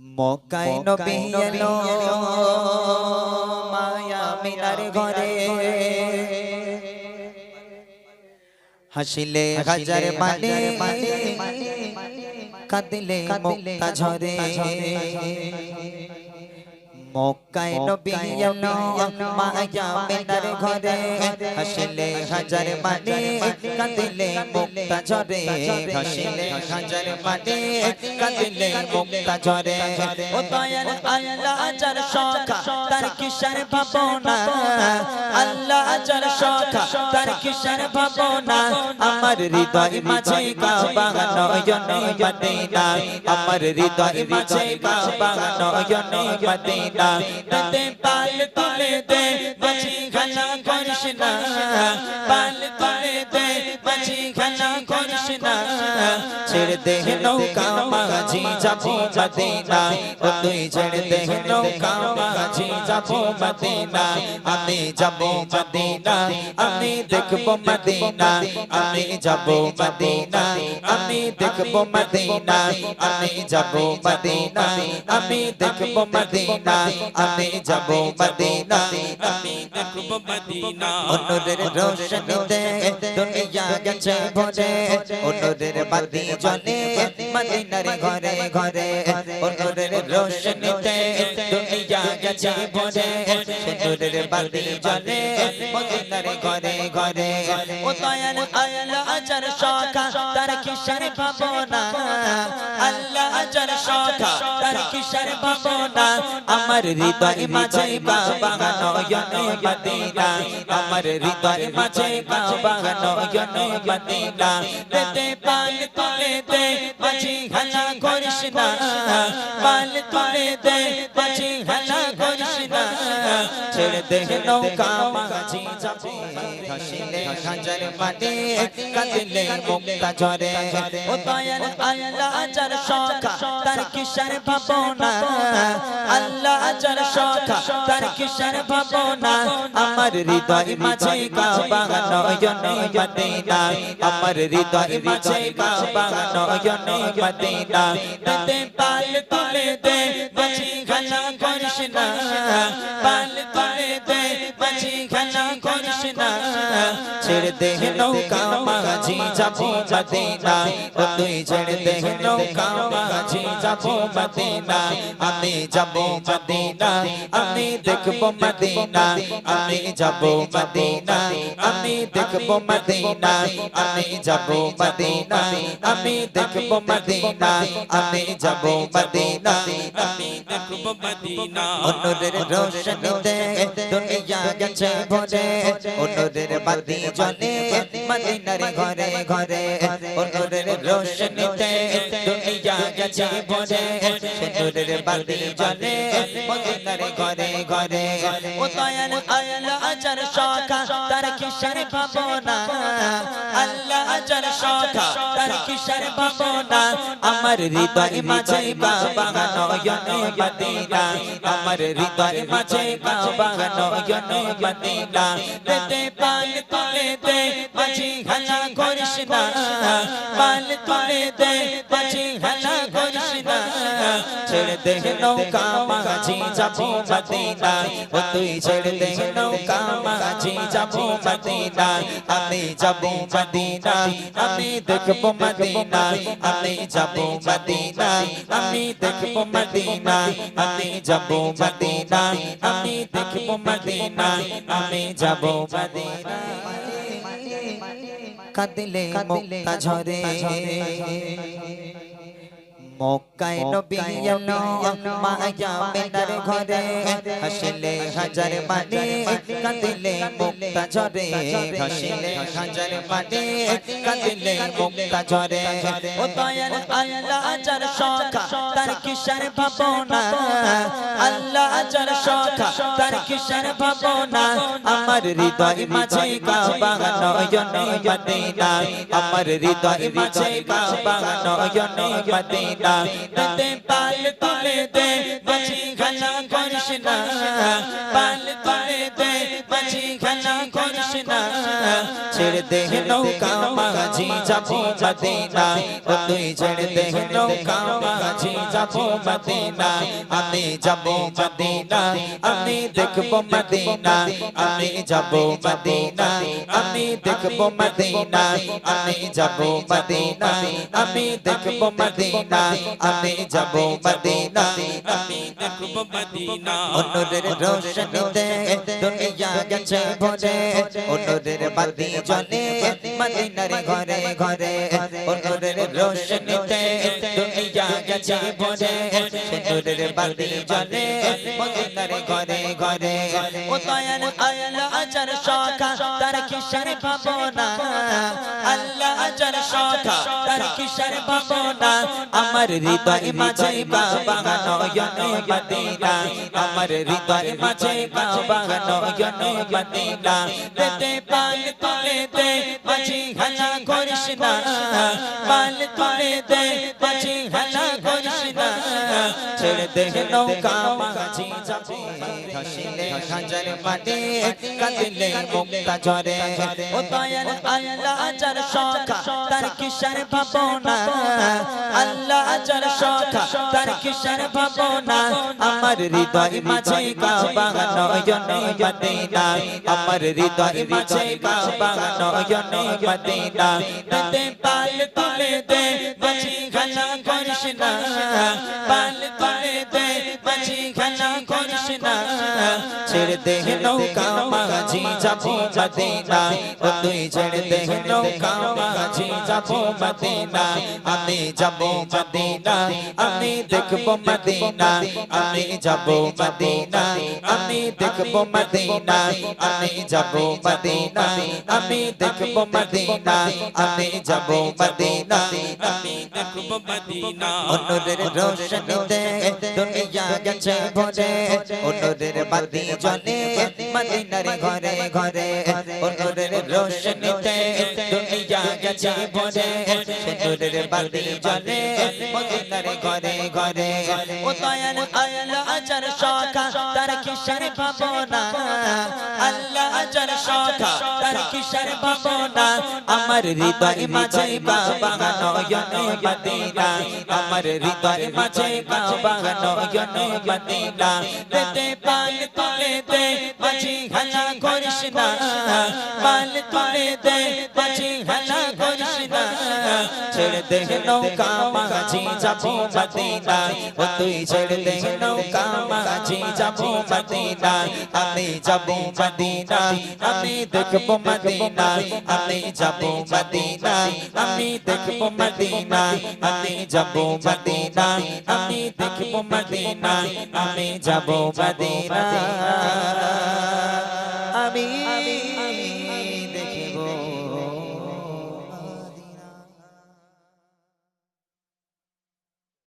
মক্কায় নবী এলো মায়া মিনার ঘরে। হাসিলে হাজার মানে কাঁদিলে মুক্তা ঝরে। মক্কায় নবী মায়া মিনার ঘরে। হাসিলে হাজার মানে কাঁদিলে মুক্তা ঝরে। হাসিলে হাজার মানে কাঁদিলে মুক্তা ঝরে। ও দয়াল আল্লাহ যার শখা তার কিসের ভাবনা। আল্লাহ যার শখা তার কিসের ভাবনা। আমার হৃদয় মাঝে কাবা নয়নে মদিনা। আমার হৃদয় মাঝে কাবা নয়নে মদিনা। দে পাল তুলে দে বাজি খানা করিস না পাল তুলে দে বাজি খানা করিস না ছেড়ে দে নৌকা মাঝি যাব মদিনা ও তুই ছেড়ে দে নৌকা মাঝি যাব মদিনা আমি যাব মদিনা আমি দেখব মদিনা আমি যাব মদিনা আমি দেখব মদিনা আমি যাব মদিনা আমি দেখব মদিনা আমি যাব মদিনা। আমি দেখব মদিনা অনুরের রোশনীতে দুনিয়া গেছে ভরে। অনুরের বাতি জ্বলে, মদিনার ঘরে ঘরে। অনুরের রোশনীতে দুনিয়া গেছে ভরে। অনুরের বাতি জ্বলে, মদিনার ঘরে ঘরে। ও দয়াল আল্লাহ আজার শাখা তার কিসের ভাবনা। আল্লাহ আজার শাখা তার কিসের ভাবনা। আমার হৃদয় মাঝে বাবা নয়নে মদিনা। আমার হৃদয় মাঝে বাবা নয়নে মদিনা। দেতে পাল তুলে দে, মাঝি হালা করিস না। পাল তুলে দে, মাঝি হালা করিস ছেড়ে দে নৌকা মাঝি যাবে হাসিলে হাজার মানে কাঁদিলে মুক্তা ঝরে। ও দয়াল আল্লাহ যার শখা তার কিসের ভাবনা। আল্লাহ যার শখা তার কিসের ভাবনা। আমার হৃদয় মাঝে কাবা নয়নে মদিনা। আমার হৃদয় মাঝে কাবা নয়নে মদিনা। দে পাল তুলে দে বাজি খানা করিস না পাল তুলে দে বাজি খানা করিস না ছেড়ে দে নৌকা মাঝি যাব মদিনা ও তুই ছেড়ে দে নৌকা মাঝি যাব মদিনা আমি যাব মদিনা আমি দেখব মদিনা আমি যাব মদিনা আমি দেখব মদিনা আমি যাব মদিনা আমি দেখব মদিনা আমি যাব মদিনা আমি দেখব মদিনা অনুরের রোশনীতে দুনিয়া গেছে ভরে। অনুরের বাতি জ্বলে মদিনার ঘরে ঘরে অনুরের রোশনীতে দুনিয়া গেছে ভরে অনুরের বাতি জ্বলে মদিনার ঘরে ঘরে। ও দয়াল আল্লাহ আজার শাখা তার কিসের ভাবনা। আল্লাহ আজার শাখা তার কিসের ভাবনা। আমার হৃদয় মাঝে বাবা নয়নে মদিনা। আমার হৃদয় মাঝে বাবা নয়নে মদিনা। দেতে পাল তুলে দে মাঝি হালা করিস না পাল তুলে দে মাঝি হালা করিস না ছেড়ে দে নৌকা মাঝি যাব মদিনা ও তুই ছেড়ে দে নৌকা মাঝি যাব মদিনা আমি যাব মদিনা আমি দেখব মদিনা আমি যাব মদিনা আমি দেখব মদিনা আমি যাব মদিনা আমি দেখব মদিনা আমি যাব মদিনা কাঁদিলে মুক্তা ঝরে। মক্কায় নবী এলো মায়া মিনার ঘরে হাসিলে হাজার মানে কাঁদিলে মুক্তা ঝরে হাসিলে হাজার মানে কাঁদিলে মুক্তা ঝরে। ও দয়াল আল্লাহ যার শখা তার কিসের ভাবনা। আল্লাহ যার শখা তার কিসের ভাবনা। আমার হৃদয় মাঝে কাবা নয়নে মদিনা। আমার হৃদয় মাঝে কাবা নয়নে মদিনা। দে পাল তুলে দে বাজি খানা করিস না পাল তুলে দে বাজি খানা করিস না ছেড়ে দে নৌকা মাঝি যাব মদিনা ও তুই ছেড়ে দে আমি দেখব মদিনা আমি যাব মদিনা আমি দেখব মদিনা আমি যাব মদিনা আমি দেখব মদিনা আমি যাব মদিনা। আমি দেখব মদিনা। অনুরের রোশনীতে দুনিয়া গেছে ভরে। অনুরের বাতি জ্বলে মদিনার ঘরে ঘরে। অনুরের রোশনীতে দুনিয়া গেছে ভরে। অনুরের বাতি জ্বলে মদিনার ঘরে ঘরে। ও দয়াল আল্লাহ আজার শাখা তার কিশোর ভাবনা। আল্লাহ আজার শাখা তার কিশোর বাবনা, আমার হৃদয় মাঝে বাবা নয়নে মদিনা আমার হৃদয় মাঝে বাবা নয়নে মদিনা দেতে পাল তুলে দে, মাঝি হালা করিস না, পাল তুলে দে, মাঝি দে নৌকা মাঝি যাবে হাসিলে হাজার মানে কাঁদিলে মুক্তা ঝরে ও দয়াল আল্লাহ আজার শাখা তার কিশোর ভাবনা আল্লাহ ভাবনা আমার হৃদয় মাঝে আমার হৃদয় মাঝে পাল তুলে দে পাল তুলে ছেড়ে দেহ নৌকা যাব মদিনা তুই ছেড়ে দে নৌকা মাঝি যাব মদিনা, আমি যাব মদিনা, আমি দেখব মদিনা, আমি যাব মদিনা, আমি দেখব মদিনা, আমি যাব মদিনা, আমি দেখব মদিনা, আমি যাব মদিনা, আমি দেখব মদিনা। অনুরের রোশনীতে দুনিয়া গেছে ভরে, অনুরের বাতি জ্বলে, মদিনার ঘরে ঘরে অনুরের রোশনীতে দুনিয়া গেছে ভরে। অনুরের বাতি জ্বলে মদিনার ঘরে ঘরে। ও দয়াল আল্লাহ আজার শাখা তার কিশোর ভাবনা। আল্লাহ আজার শাখা তার কিশোর ভাবনা। আমার হৃদয় মাঝে বাবা নয়নে মদিনা। আমার হৃদয় মাঝে বাবা নয়নে মদিনা। দেতে পাল তুলে দে মাঝি হালা করিস না পাল তুলে দে মাঝি হালা করিস না ছেড়ে দে নৌকা মাঝি যাব মদিনা। ও তুই ছেড়ে দে নৌকা মাঝি যাব মদিনা। আমি যাব মদিনা, আমি দেখব মদিনা। আমি যাব মদিনা, আমি দেখব মদিনা। আমি যাব মদিনা, আমি দেখব মদিনা। আমি যাব মদিনা। me. Uh,